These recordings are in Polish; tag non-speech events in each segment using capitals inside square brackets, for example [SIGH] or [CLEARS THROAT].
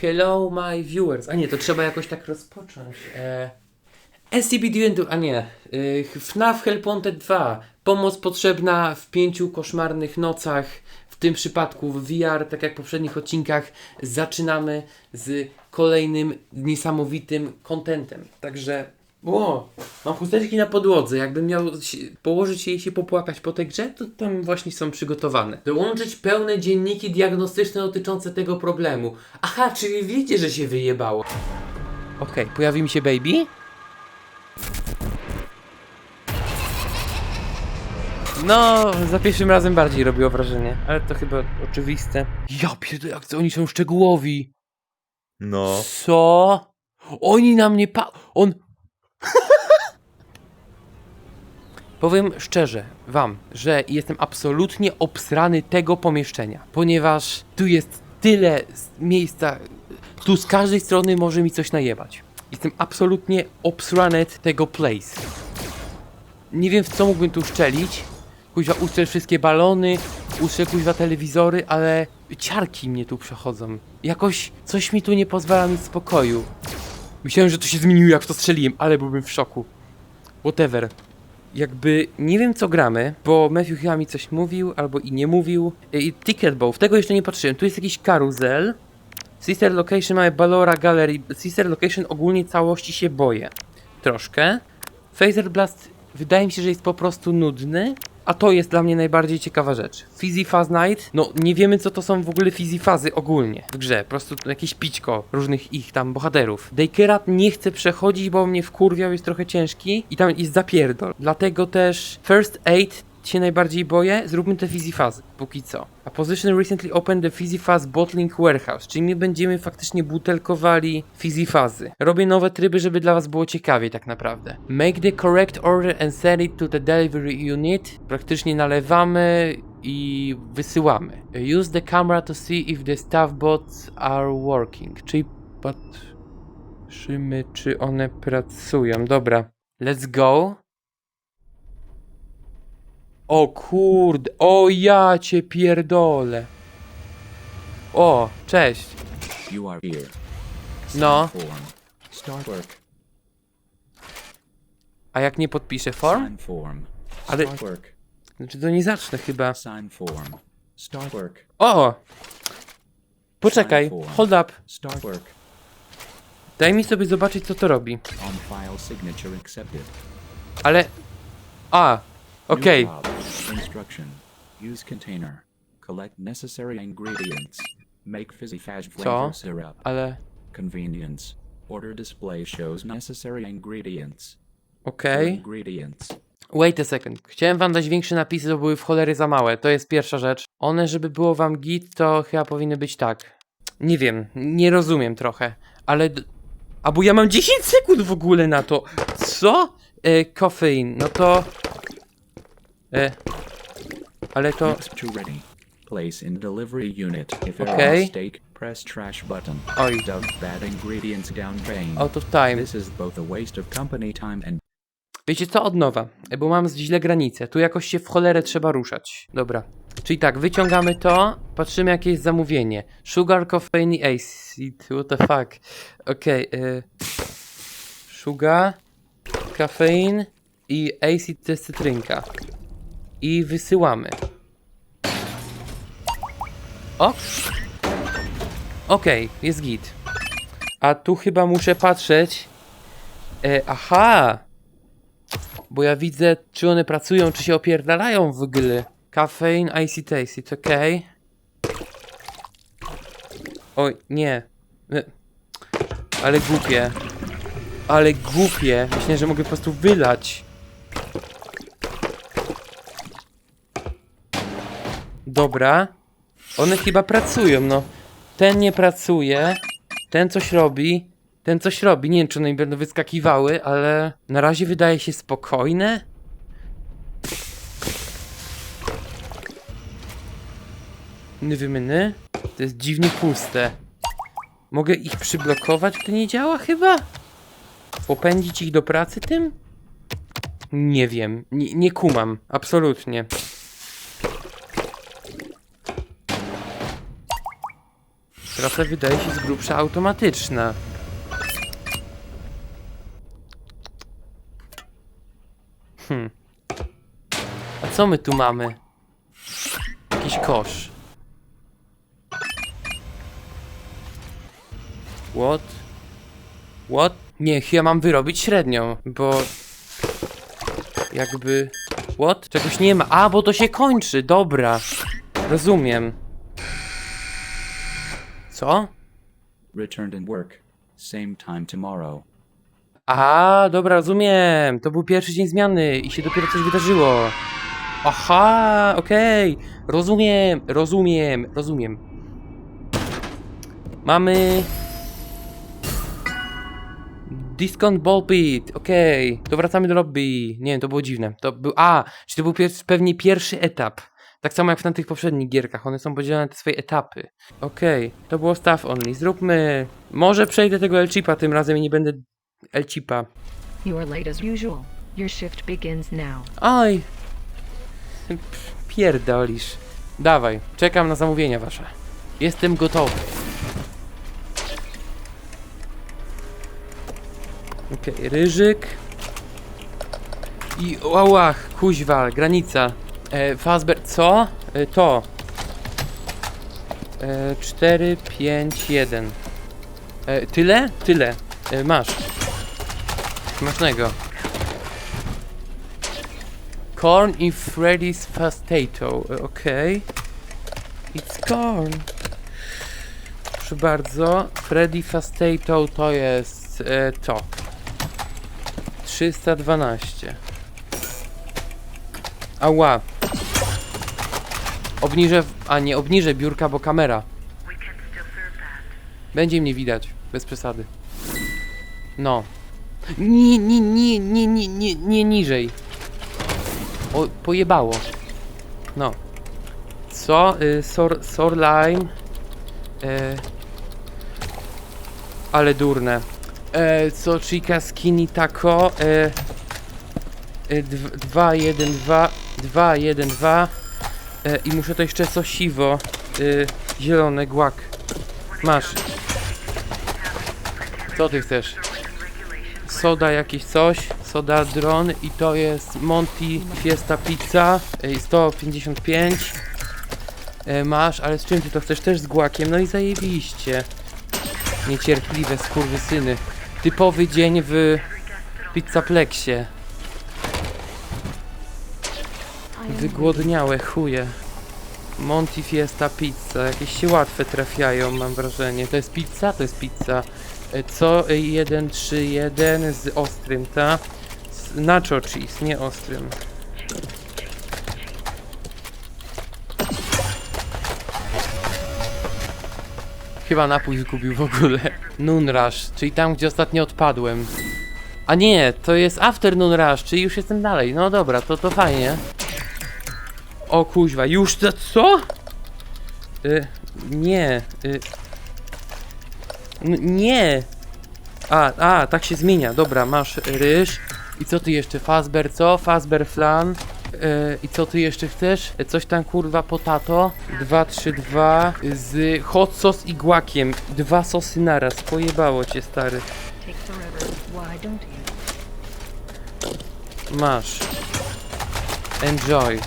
Hello my viewers. A nie, to trzeba jakoś tak rozpocząć. E... SCP-2, a nie. Y, FNAF Help Wanted 2. Pomoc potrzebna w pięciu koszmarnych nocach. W tym przypadku w VR, tak jak w poprzednich odcinkach, zaczynamy z kolejnym niesamowitym kontentem. Także, o, mam chusteczki na podłodze. Jakbym miał się, położyć się i się popłakać po tej grze, to tam właśnie są przygotowane. Dołączyć pełne dzienniki diagnostyczne dotyczące tego problemu. Aha, czyli wiecie, że się wyjebało. Okej, pojawi mi się baby? No, za pierwszym razem bardziej robiło wrażenie, ale to chyba oczywiste. Ja pierdolę, jak oni są szczegółowi. No. Co? Oni na mnie pa... On... [LAUGHS] Powiem szczerze wam, że jestem absolutnie obsrany tego pomieszczenia, ponieważ tu jest tyle miejsca, tu z każdej strony może mi coś najebać. Jestem absolutnie obsrany tego place. Nie wiem w co mógłbym tu szczelić. Kuźwa ustrzel wszystkie balony, ustrzel kuźwa telewizory, ale ciarki mnie tu przechodzą. Jakoś coś mi tu nie pozwala mieć spokoju. Myślałem, że to się zmieniło jak w to strzeliłem, ale byłbym w szoku. Whatever. Jakby nie wiem co gramy, bo Matthew chyba mi coś mówił, albo i nie mówił. I Ticket Bow, tego jeszcze nie patrzyłem. Tu jest jakiś karuzel. Sister Location mamy Ballora Gallery. Sister Location ogólnie całości się boję. Troszkę. Phaser Blast wydaje mi się, że jest po prostu nudny. A to jest dla mnie najbardziej ciekawa rzecz. Fizzy Fuzz Night, no nie wiemy co to są w ogóle Fizzy Fazy ogólnie w grze. Po prostu jakieś pićko różnych ich tam bohaterów. Dakerat nie chcę przechodzić, bo mnie wkurwiał, jest trochę ciężki i tam jest zapierdol. Dlatego też First Aid się najbardziej boję, zróbmy te Fizzy Fazy, póki co. A Position recently opened the Fizzy Fuzz Bottling Warehouse, czyli my będziemy faktycznie butelkowali Fizzy Fazy. Robię nowe tryby, żeby dla was było ciekawiej tak naprawdę. Make the correct order and send it to the delivery unit. Praktycznie nalewamy i wysyłamy. Use the camera to see if the staff bots are working, czyli patrzymy czy one pracują. Dobra, let's go. O kurde, o ja cię pierdolę. O, cześć. You are here. No. Form. Start work. A jak nie podpiszę form? Sign form. Ale- Start work. Znaczy to nie zacznę chyba. Sign form. Start work. O! Poczekaj, hold up. Start work. Daj mi sobie zobaczyć co to robi. On file signature accepted. Ale... A, okej. job. Instruction. Use container. Collect necessary ingredients. Make fizzy faz flavor syrup. Ale... Convenience. Order display shows necessary ingredients. Okej. Ingredients. Wait a second. Chciałem wam dać większe napisy, bo były w cholery za małe. To jest pierwsza rzecz. One, żeby było wam git, to chyba powinny być tak. Nie wiem, nie rozumiem trochę, ale... d- A bo ja mam 10 sekund w ogóle na to. Co? E, kofein, no to... E, ale to... Ready. Place in delivery unit. If Okay. mistake, press trash button. Oj. Dump bad ingredients down drain. Out of time. This is both a waste of company time and Wiecie co? Od nowa, bo mam źle granice. Tu jakoś się w cholerę trzeba ruszać. Dobra. Czyli tak, wyciągamy to, patrzymy jakie jest zamówienie. Sugar, coffee i acid. What the fuck? Okej. y, sugar, kafein i acid to jest cytrynka. I wysyłamy. O! Okej, jest git. A tu chyba muszę patrzeć. E, aha! Bo ja widzę, czy one pracują, czy się opierdalają w ogóle. Kafein, icy taste, okej. Oj, nie. E, Ale głupie. Ale głupie. Myślę, że mogę po prostu wylać. Dobra. One chyba pracują, no. Ten nie pracuje. Ten coś robi. Ten coś robi. Nie wiem, czy one mi będą wyskakiwały, ale na razie wydaje się spokojne. Nywymy. To jest dziwnie puste. Mogę ich przyblokować? To nie działa chyba? Popędzić ich do pracy tym? Nie wiem. Nie, nie kumam. Absolutnie. Praca wydaje się z grubsza automatyczna. Hmm. A co my tu mamy? Jakiś kosz. What? What? Nie, chyba mam wyrobić średnią, bo... Jakby... What? Czegoś nie ma. A, bo to się kończy, dobra. Rozumiem. Co? Returned and work. Same time tomorrow. A, dobra, rozumiem. To był pierwszy dzień zmiany i się dopiero coś wydarzyło. Aha, okej. Rozumiem, rozumiem, rozumiem. Mamy... Discount Ball Pit, okej. To wracamy do lobby. Nie wiem, to było dziwne. To był... A, czy to był pier- pewnie pierwszy etap. Tak samo jak w tamtych poprzednich gierkach. One są podzielone na te swoje etapy. Okej, to było staff only. Zróbmy... Może przejdę tego El-Chipa tym razem i nie będę El-Chipa. Pff, Pierdolisz. Dawaj, czekam na zamówienia wasze. Jestem gotowy. Okej, ryżyk. I łałach, kuźwa, granica. E, Fazber, co? E, to. E, 4, 5, 1. E, tyle? Tyle. E, masz. Smacznego. Corn i Freddy's Fastato. E, Okej. It's corn. Proszę bardzo. Freddy Fastato to jest e, to. 312. Ała. Obniżę, a nie obniżę biurka, bo kamera. Będzie mnie widać, bez przesady. No. Nie, nie, nie, nie, nie, nie, nie niżej. O, pojebało. No. Co? Y, sor, sorlime. E, ale durne. E, co? Chica skinny taco. E, 2, 1, 2, 2, 1, 2. E, I muszę to jeszcze sosiwo. E, zielone, guak. Masz. Co ty chcesz? soda jakieś coś, soda dron i to jest Monty Fiesta Pizza y, 155 E, masz, ale z czym ty to chcesz? Też z gułakiem, no i zajebiście niecierpliwe skurwysyny typowy dzień w pizzaplexie wygłodniałe chuje Monty Fiesta Pizza, jakieś się łatwe trafiają mam wrażenie, to jest pizza? To jest pizza E, Co 1, 3, 1 z ostrym, ta? Z nacho cheese, nie ostrym. Chyba napój zgubił w ogóle. Noon Rush, czyli tam, gdzie ostatnio odpadłem. A nie, to jest Afternoon Rush, czyli już jestem dalej. No dobra, to to fajnie. O kuźwa, już to co? Y, nie, y, nie! A, a, tak się zmienia. Dobra, masz ryż. I co ty jeszcze? Fazber co? Fazber flan. Yy, I co ty jeszcze chcesz? Coś tam kurwa potato. 2, 3, 2 z hot sauce i guakiem. Dwa sosy naraz. Pojebało cię stary. Masz. Enjoy.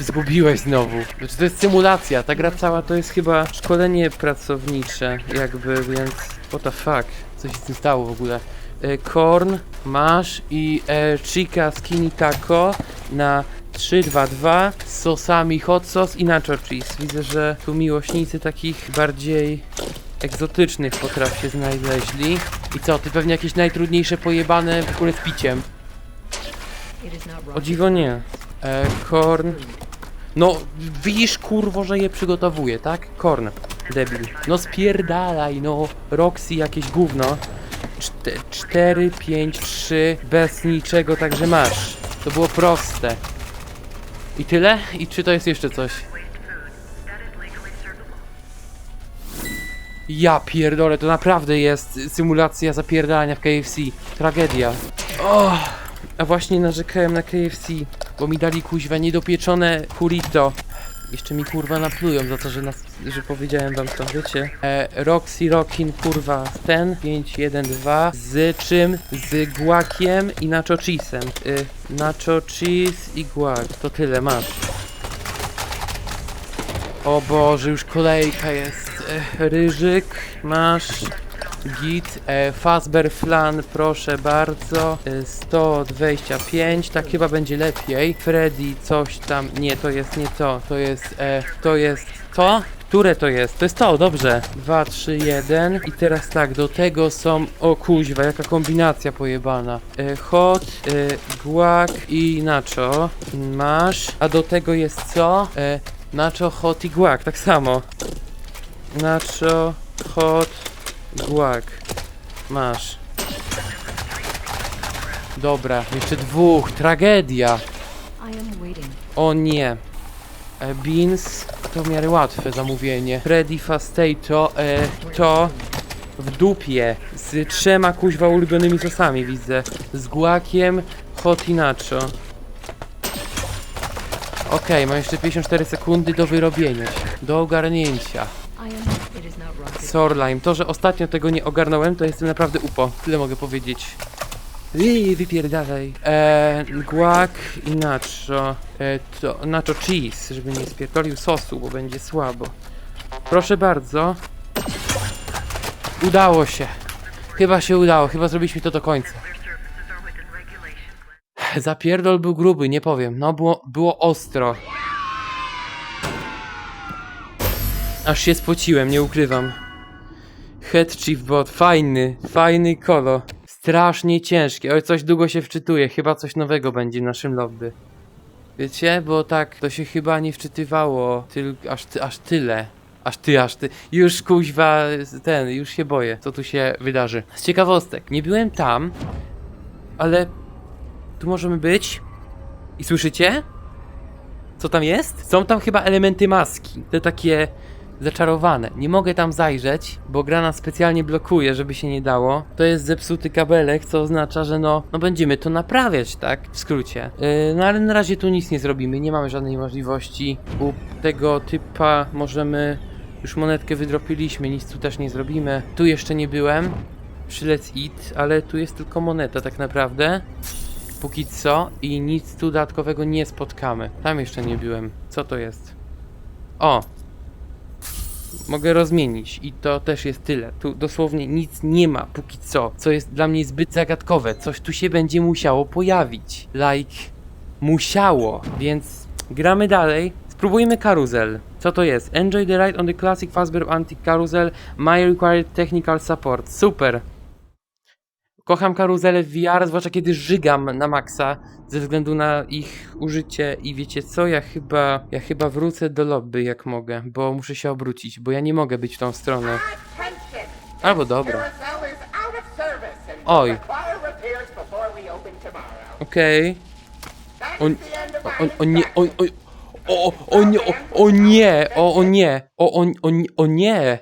Zgubiłeś znowu. Znaczy to jest symulacja. Ta gra cała to jest chyba szkolenie pracownicze. Jakby, więc... What the fuck? Co się z tym stało w ogóle? E, corn masz i e, chica skinny taco na 3-2-2 z sosami hot sauce i nacho cheese. Widzę, że tu miłośnicy takich bardziej egzotycznych potraw się znaleźli. I co, ty pewnie jakieś najtrudniejsze pojebane w ogóle z piciem. O dziwo nie. E, korn. No, widzisz kurwo, że je przygotowuję, tak? Korn. Debil. No spierdalaj, no. Roxy jakieś gówno. 4, 5, 3, bez niczego, także masz. To było proste. I tyle? I czy to jest jeszcze coś? Ja pierdolę, to naprawdę jest symulacja zapierdalania w KFC. Tragedia. Oh, a właśnie narzekałem na KFC, bo mi dali kuźwa niedopieczone burrito. Jeszcze mi kurwa naplują za to, że, nas, że powiedziałem wam to, wiecie? E, Roxy Rockin kurwa ten 5, 1, 2 z czym? Z guakiem i nacho cheese'em. Y, nacho cheese i guak. To tyle masz. O Boże, już kolejka jest. E, ryżyk, masz. Git, e, Fazbear Flan, proszę bardzo. E, 125, tak chyba będzie lepiej. Freddy, coś tam. Nie, to jest nie to. To jest, e, to jest to? Które to jest? To jest to, dobrze. 2, 3, 1. I teraz tak, do tego są. O kuźwa, jaka kombinacja pojebana. E, hot, e, guac i nacho. Masz. A do tego jest co? E, nacho, hot i guac, tak samo. Nacho, hot, guac. Masz. Dobra, jeszcze dwóch. Tragedia. O nie. E, beans to w miarę łatwe zamówienie. Freddy Fastato e, to w dupie. Z trzema kuźwa ulubionymi sosami widzę. Z guakiem, hot i nacho. Okej, mam jeszcze 54 sekundy do wyrobienia się. Do ogarnięcia. Sorlime. To, że ostatnio tego nie ogarnąłem, to jestem naprawdę upo. Tyle mogę powiedzieć. Ii, wypierdalaj. Eee, guac i nacho. E, to nacho cheese, żeby nie spierdolił sosu, bo będzie słabo. Proszę bardzo. Udało się. Chyba się udało, chyba zrobiliśmy to do końca. Zapierdol był gruby, nie powiem. No, było, było ostro. Aż się spociłem, nie ukrywam. Head Chief Bot, fajny, fajny kolo. Strasznie ciężkie, oj coś długo się wczytuje, chyba coś nowego będzie w naszym lobby. Wiecie, bo tak to się chyba nie wczytywało aż, ty, aż tyle. Aż ty, aż ty. Już kuźwa, ten, już się boję, co tu się wydarzy. Z ciekawostek, nie byłem tam, ale tu możemy być. I słyszycie? Co tam jest? Są tam chyba elementy maski. Te takie zaczarowane. Nie mogę tam zajrzeć, bo gra nas specjalnie blokuje, żeby się nie dało. To jest zepsuty kabelek, co oznacza, że no, no będziemy to naprawiać, tak? W skrócie. Yy, no ale na razie tu nic nie zrobimy, nie mamy żadnej możliwości. U tego typa możemy... Już monetkę wydropiliśmy, nic tu też nie zrobimy. Tu jeszcze nie byłem. Przy Let's Eat, ale tu jest tylko moneta tak naprawdę. Póki co i nic tu dodatkowego nie spotkamy. Tam jeszcze nie byłem. Co to jest? O! Mogę rozmienić i to też jest tyle. Tu dosłownie nic nie ma póki co, co jest dla mnie zbyt zagadkowe. Coś tu się będzie musiało pojawić. Like, musiało, więc gramy dalej. Spróbujmy karuzel. Co to jest? Enjoy the ride on the classic Fazbear Antique Carousel. My required technical support. Super. Kocham karuzele w VR, zwłaszcza kiedy żygam na maksa ze względu na ich użycie i wiecie co, ja chyba ja chyba wrócę do lobby jak mogę, bo muszę się obrócić, bo ja nie mogę być w tą stronę. Albo dobra. Oj. Okej. Of o, o, o nie, o, o, o, o o, o nie, o, o, nie- o nie.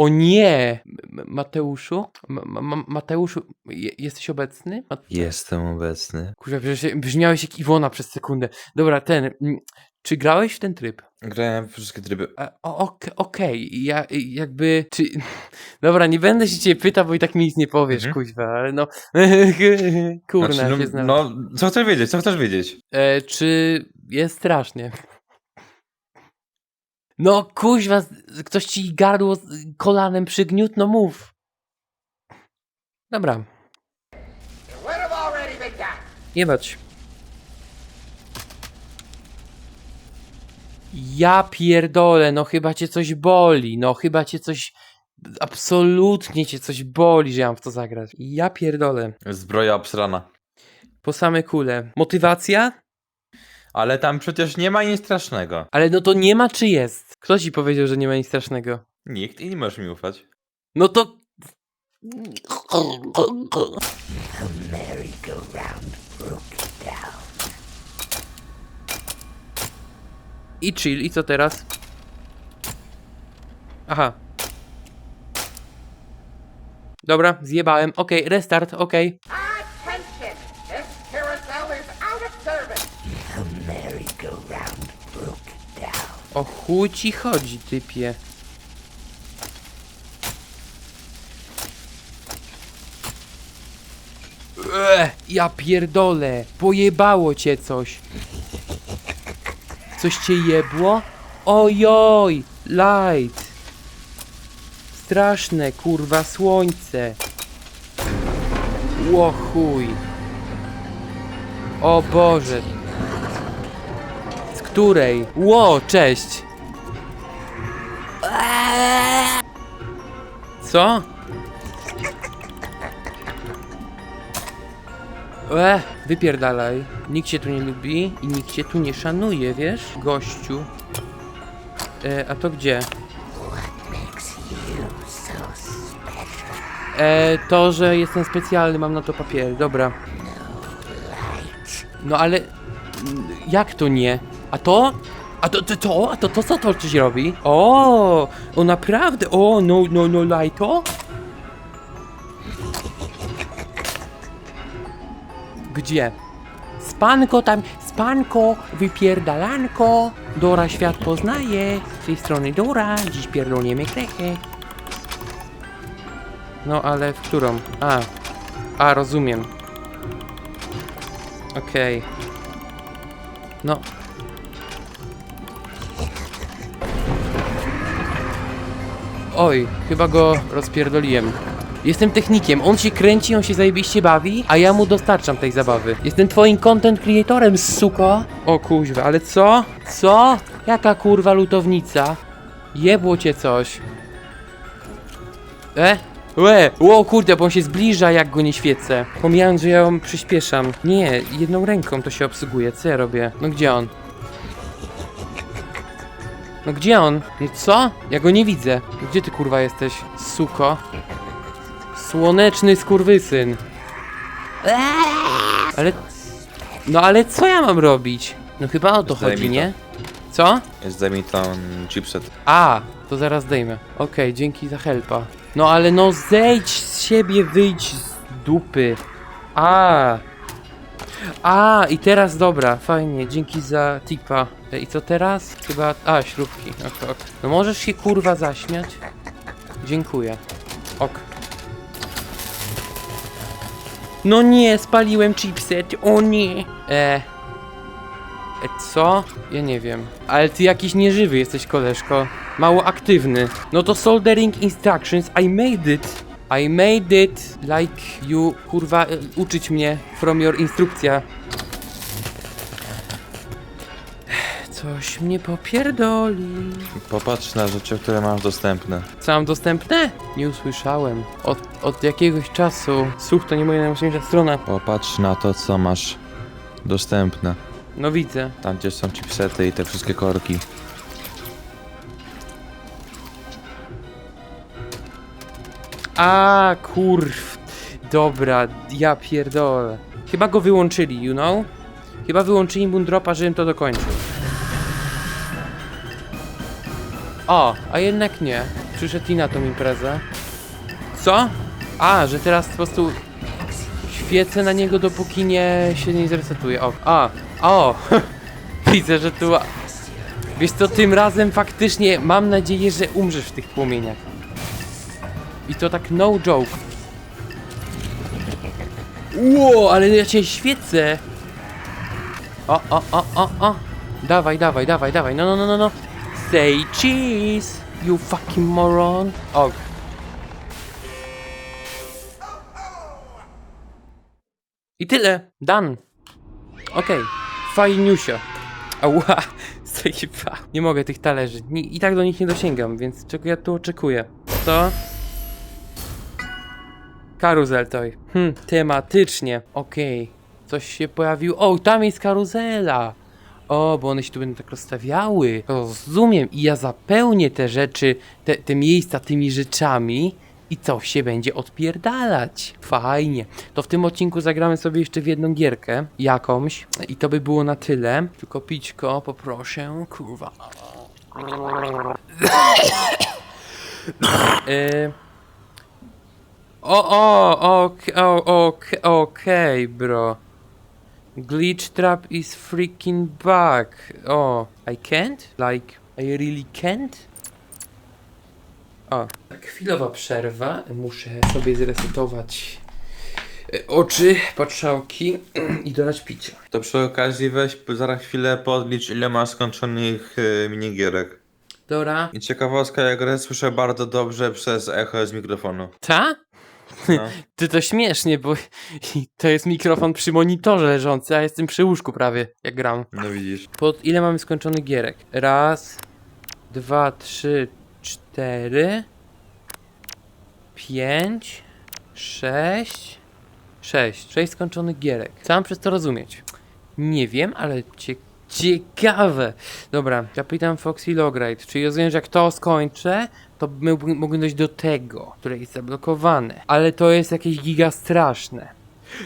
O nie! Mateuszu? Ma, ma, Mateuszu, je, jesteś obecny? Jestem obecny. Kurwa, brzmiałeś jak Iwona przez sekundę. Dobra, ten. mm, Czy grałeś w ten tryb? Grałem w wszystkie tryby. E, Okej, ja jakby. Czy. [LAUGHS] Dobra, nie będę się ciebie pytał, bo i tak mi nic nie powiesz, Mhm. kuźwa, ale no. [LAUGHS] Kurna, Znaczy, no, no, co chcesz wiedzieć? Co chcesz wiedzieć? E, czy jest strasznie? No kuźwa, ktoś ci gardło kolanem przygniótł, no mów. Dobra, done. jebać. Ja pierdolę, no chyba cię coś boli, no chyba cię coś... Absolutnie cię coś boli, że ja mam w to zagrać. Ja pierdolę. Zbroja obsrana. Po same kule. Motywacja? Ale tam przecież nie ma nic strasznego. Ale no to nie ma czy jest? Kto ci powiedział, że nie ma nic strasznego? Nikt i nie możesz mi ufać. No to. I chill, i co teraz? Aha. Dobra, zjebałem. Okej, restart, okej. Attention! This carousel is out of service. O chuj ci chodzi, typie. Ech, ja pierdolę, pojebało cię coś. Coś cię jebło? Ojoj, light. Straszne, kurwa, słońce. Ło chuj. O Boże. Której? Ło, cześć. Co? E, wypierdalaj. Nikt cię tu nie lubi i nikt cię tu nie szanuje, wiesz, gościu. E, a to gdzie? E, to, że jestem specjalny, mam na to papier, dobra. No ale... Jak to nie? A to? A to, to, to? A to, to co to coś robi? O, o naprawdę? O, no, no, no, lajto? Gdzie? Spanko tam, spanko, wypierdalanko. Dora świat poznaje. Z tej strony Dora, dziś pierdolniemy krechę. No ale w którą? A, a rozumiem. Okej. No. Oj, chyba go rozpierdoliłem. Jestem technikiem, on się kręci, on się zajebiście bawi, a ja mu dostarczam tej zabawy. Jestem twoim content creatorem, suko. O kuźwa, ale co? Co? Jaka kurwa lutownica? Jebło cię coś. E? Łe, o kurde, bo on się zbliża jak go nie świecę. Pomijając, że ja ją przyspieszam. Nie, jedną ręką to się obsługuje, co ja robię? No gdzie on? No gdzie on? No co? Ja go nie widzę. Gdzie ty kurwa jesteś, suko? Słoneczny skurwysyn. Ale... No ale co ja mam robić? No chyba o to Zdejmij chodzi, to. nie? Co? Zdejmij ten chipset. A, to zaraz zdejmę. Okej, dzięki za helpa. No ale no zejdź z siebie, wyjdź z dupy. A. A, i teraz dobra, fajnie, dzięki za tipa. I co teraz? Chyba... A, śrubki, ok, ok. No możesz się kurwa zaśmiać? Dziękuję. Ok. No nie, spaliłem chipset, o nie. E. E, co? Ja nie wiem. Ale ty jakiś nieżywy jesteś, koleżko. Mało aktywny. No to soldering instructions, I made it. I made it like you, kurwa, e, uczyć mnie from your instrukcja. Coś mnie popierdoli. Popatrz na rzeczy, które masz dostępne. Co mam dostępne? Nie usłyszałem. Od, od jakiegoś czasu. Słuch to nie moja najmocniejsza strona. Popatrz na to, co masz dostępne. No widzę. Tam, gdzie są chipsety i te wszystkie korki. A kurw. Dobra, ja pierdolę. Chyba go wyłączyli, you know? Chyba wyłączyli Moondropa, żebym to dokończył. O, a jednak nie. Przyszedł i na tą imprezę. Co? A, że teraz po prostu świecę na niego, dopóki nie się nie zresetuje. O, a, o, [LAUGHS] widzę, że tu... Wiesz co, tym razem faktycznie mam nadzieję, że umrzesz w tych płomieniach. I to tak no joke. Ło, ale ja cię świecę. O, o, o, o, o. Dawaj, dawaj, dawaj, dawaj. No, no, no, no, no. Say cheese, you fucking moron. O. I tyle. Done. Okej. Fajniusio. Ała. [LAUGHS] Zajeba. Nie mogę tych talerzy. I tak do nich nie dosięgam, więc czego ja tu oczekuję? Co? Karuzel toj. Hm, tematycznie. Okej. Coś się pojawił. O, tam jest karuzela. O, bo one się tu będą tak rozstawiały. Rozumiem. I ja zapełnię te rzeczy, te, te miejsca tymi rzeczami i coś się będzie odpierdalać. Fajnie. To w tym odcinku zagramy sobie jeszcze w jedną gierkę. Jakąś. I to by było na tyle. Tylko pićko, poproszę. Kurwa. Yy... [COUGHS] O, o, ok, o, ok, okej, bro. Glitch trap is freaking back. Oh, I can't? Like, I really can't? O, chwilowa przerwa. Muszę sobie zresetować e, oczy, patrzałki [CLEARS THROAT] i dodać picia. To przy okazji weź zaraz chwilę podlicz ile masz skończonych y, minigierek. Dobra. I ciekawostka, ja grę słyszę bardzo dobrze przez echo z mikrofonu. Ta? No. [LAUGHS] Ty to śmiesznie, bo [LAUGHS] to jest mikrofon przy monitorze leżący, a jestem przy łóżku prawie, jak gram. No widzisz. Pod ile mamy skończonych gierek? Raz, dwa, trzy, cztery, pięć, sześć, sześć. Sześć skończonych gierek. Co mam przez to rozumieć? Nie wiem, ale cie ciekawe. Dobra, Kapitan Foxy Logride. Czyli rozumiem, że jak to skończę, to mógłbym dojść do tego, które jest zablokowane. Ale to jest jakieś giga straszne.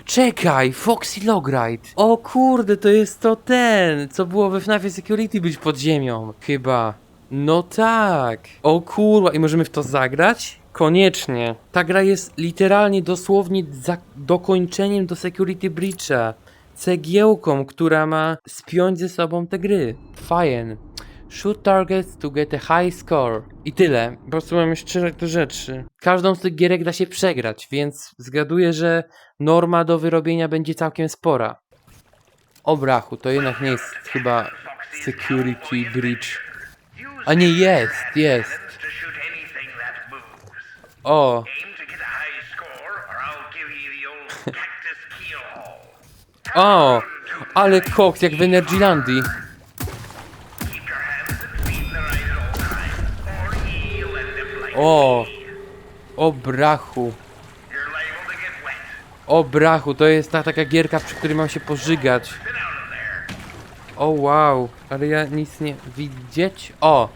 Czekaj, Foxy Logride. O kurde, to jest to ten, co było we FNAFie Security być pod ziemią. Chyba. No tak. O kurwa, i możemy w to zagrać? Koniecznie. Ta gra jest literalnie, dosłownie dokończeniem do Security Breacha. Cegiełką, która ma spiąć ze sobą te gry. Fajnie. Shoot targets to get a high score. I tyle. Po prostu mam jeszcze te rzeczy. Każdą z tych gierek da się przegrać, więc zgaduję, że norma do wyrobienia będzie całkiem spora. O brachu, to jednak nie jest chyba security breach. A nie jest, jest. O, [LAUGHS] o, ale koks jak w Energylandii. O, o brachu. O brachu, to jest ta taka gierka, przy której mam się pożygać. O wow, ale ja nic nie widzieć. O,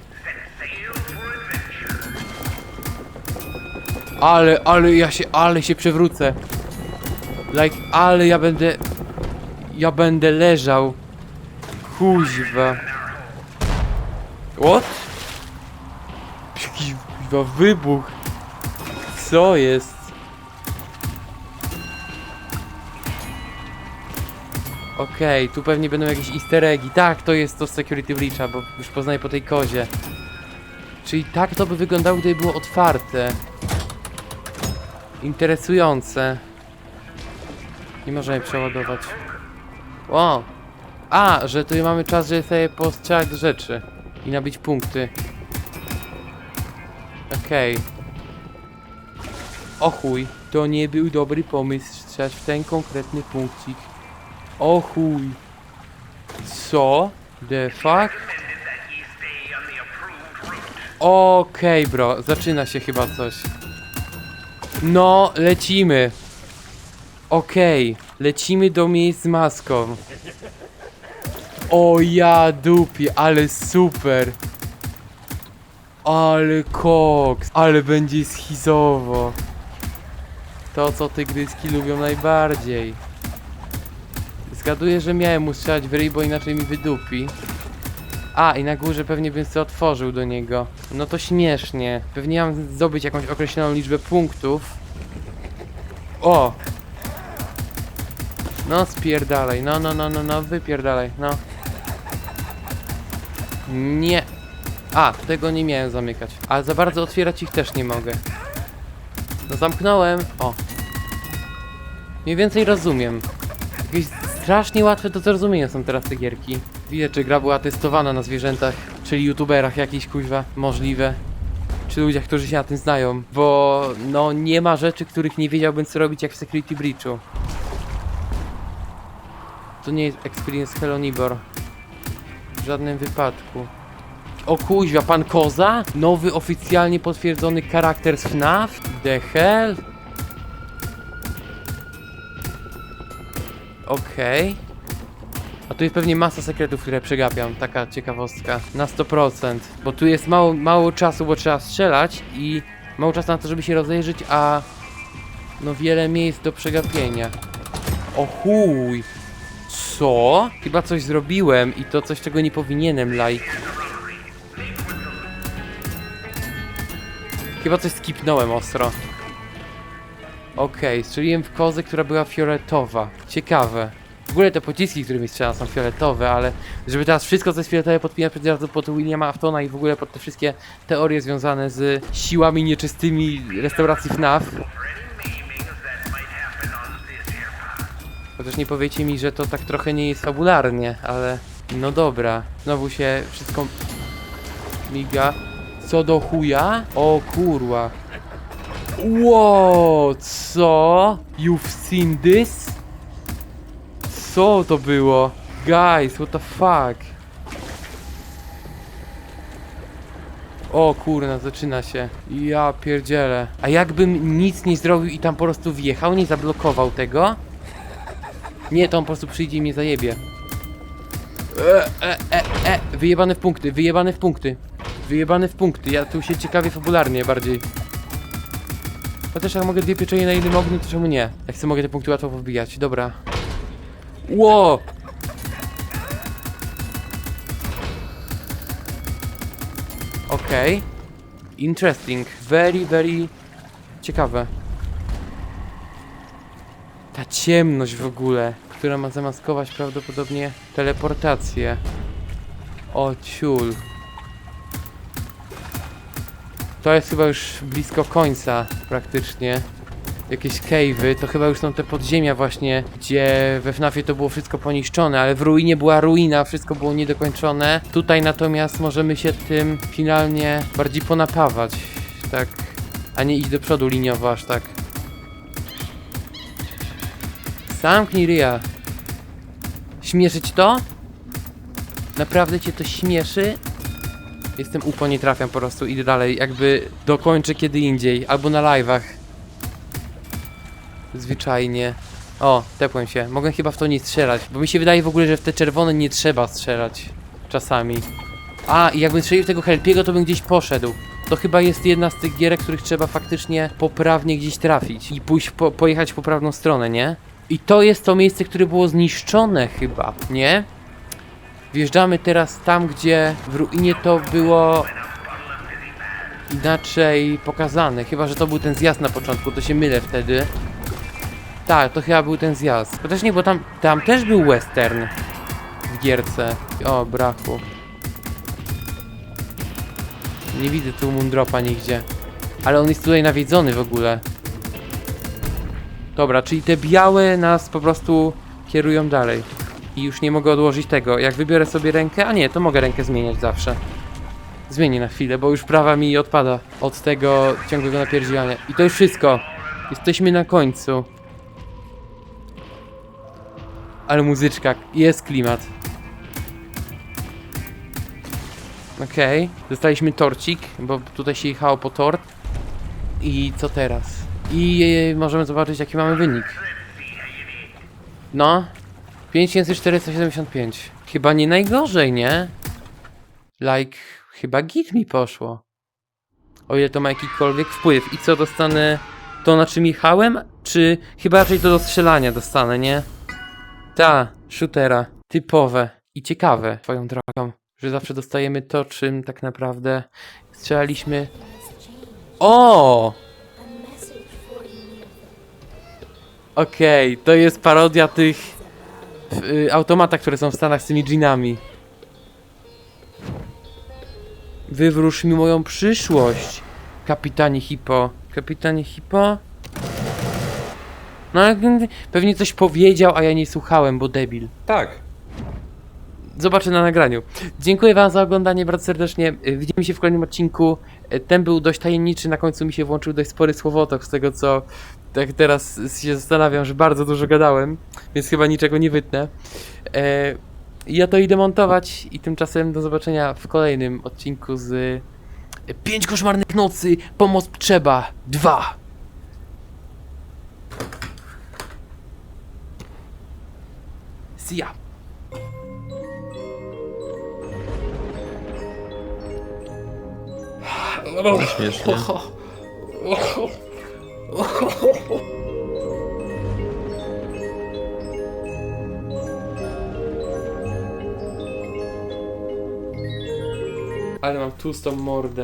ale, ale ja się, ale się przewrócę. Like, ale ja będę, ja będę leżał. Kuźwa. What? Jakiś kuźwa wybuch. Co jest? Okej, tu pewnie będą jakieś easter eggi. Tak, to jest to Security Breacha, bo już poznaję po tej kozie. Czyli tak to by wyglądało, gdyby było otwarte. Interesujące. Nie możemy przeładować. O! A, że tu mamy czas, żeby sobie postrzelać do rzeczy. I nabić punkty. Okej. O chuj. To nie był dobry pomysł strzelać w ten konkretny punkcik. O chuj. Co? The fuck? Okej, bro, zaczyna się chyba coś. No, lecimy. Okej, lecimy do miejsc z maską. O ja dupie, ale super. Ale koks, ale będzie schizowo. To co tygryski lubią najbardziej. Zgaduję, że miałem mu strzelać w ryj, bo inaczej mi wydupi. A, i na górze pewnie bym sobie otworzył do niego. No to śmiesznie. Pewnie mam zdobyć jakąś określoną liczbę punktów. O! No spierdalaj, no, no, no, no, no, wypierdalaj, no. Nie. A, tego nie miałem zamykać. Ale za bardzo otwierać ich też nie mogę. No zamknąłem. O. Mniej więcej rozumiem. Jakieś strasznie łatwe do zrozumienia są teraz te gierki. Widać, czy gra była testowana na zwierzętach, czyli youtuberach jakiś kuźwa, możliwe. Czy ludziach, którzy się na tym znają, bo no nie ma rzeczy, których nie wiedziałbym co robić jak w Security Breachu. To nie jest Experience Hello Neighbor. W żadnym wypadku. O kuźwa, pan Koza? Nowy oficjalnie potwierdzony charakter z FNAF? The hell? Okej. A tu jest pewnie masa sekretów, które przegapiam. Taka ciekawostka. Na 100%. Bo tu jest mało, mało czasu, bo trzeba strzelać i mało czasu na to, żeby się rozejrzeć, a no wiele miejsc do przegapienia. O chuj! Co? Chyba coś zrobiłem i to coś, czego nie powinienem, like. Chyba coś skipnąłem ostro. Okej, strzeliłem w kozę, która była fioletowa. Ciekawe. W ogóle te pociski, którymi strzelam są fioletowe, ale żeby teraz wszystko co fioletowe podpinać od razu pod Williama Aftona i w ogóle pod te wszystkie teorie związane z siłami nieczystymi restauracji FNAF. Chociaż nie powiecie mi, że to tak trochę nie jest fabularnie, ale no dobra. Znowu się wszystko miga. Co do chuja? O kurwa. Ło, co? You've seen this? Co to było? Guys, what the fuck? O kurna, zaczyna się. Ja pierdzielę. A jakbym nic nie zrobił i tam po prostu wjechał, nie zablokował tego? Nie, to on po prostu przyjdzie i mnie zajebie. E, e, e, e, wyjebane w punkty, wyjebane w punkty. Wyjebane w punkty, ja tu się ciekawie fabularnie bardziej. Chociaż jak mogę dwie pieczenie na jednym ogniu, to czemu nie? Jak chcę, mogę te punkty łatwo wbijać, dobra. Ło! Okej. Interesting. Very, very ciekawe. Ta ciemność w ogóle, która ma zamaskować prawdopodobnie teleportację. O ciul. To jest chyba już blisko końca praktycznie. Jakieś cave'y, to chyba już są te podziemia właśnie, gdzie we FNAFie to było wszystko poniszczone, ale w ruinie była ruina, wszystko było niedokończone. Tutaj natomiast możemy się tym finalnie bardziej ponapawać, tak, a nie iść do przodu liniowo aż tak. Zamknij ryja. Śmieszy ci to? Naprawdę cię to śmieszy? Jestem upo, nie trafiam po prostu, idę dalej, jakby dokończę kiedy indziej, albo na live'ach. Zwyczajnie. O, tepłem się. Mogę chyba w to nie strzelać, bo mi się wydaje w ogóle, że w te czerwone nie trzeba strzelać. Czasami. A, i jakbym strzelił tego Helpiego, to bym gdzieś poszedł. To chyba jest jedna z tych gierek, których trzeba faktycznie poprawnie gdzieś trafić i pójść, po, pojechać w poprawną stronę, nie? I to jest to miejsce, które było zniszczone chyba, nie? Wjeżdżamy teraz tam, gdzie w ruinie to było inaczej pokazane. Chyba, że to był ten zjazd na początku, to się mylę wtedy. Tak, to chyba był ten zjazd. Chociaż nie, bo tam, tam też był western w gierce. O, brachu. Nie widzę tu Moondropa nigdzie. Ale on jest tutaj nawiedzony w ogóle. Dobra, czyli te białe nas po prostu kierują dalej. I już nie mogę odłożyć tego. Jak wybiorę sobie rękę, a nie, to mogę rękę zmieniać zawsze. Zmienię na chwilę, bo już prawa mi odpada od tego ciągłego napierdzielania. I to już wszystko. Jesteśmy na końcu. Ale muzyczka, jest klimat. Okej, dostaliśmy torcik, bo tutaj się jechało po tort. I co teraz? I e, możemy zobaczyć jaki mamy wynik. No, 5475. Chyba nie najgorzej, nie? Like, chyba git mi poszło. O ile to ma jakikolwiek wpływ. I co, dostanę to na czym jechałem? Czy chyba raczej to do strzelania dostanę, nie? Ta, shootera. Typowe i ciekawe swoją drogą. Że zawsze dostajemy to, czym tak naprawdę strzelaliśmy. O! Okej, to jest parodia tych y, które są w Stanach z tymi dżinami. Wywróż mi moją przyszłość, kapitanie Hippo. Kapitanie Hippo? No, pewnie coś powiedział, a ja nie słuchałem, bo debil. Tak. Zobaczę na nagraniu. Dziękuję Wam za oglądanie bardzo serdecznie. Y, Widzimy się w kolejnym odcinku. Y, Ten był dość tajemniczy, na końcu mi się włączył dość spory słowotok, z tego co tak teraz się zastanawiam, że bardzo dużo gadałem, więc chyba niczego nie wytnę. E, ja to idę montować i tymczasem do zobaczenia w kolejnym odcinku z y, Pięć koszmarnych nocy, pomoc trzeba, dwa. See ya. Śmiesznie. Ale mam tłustą mordę.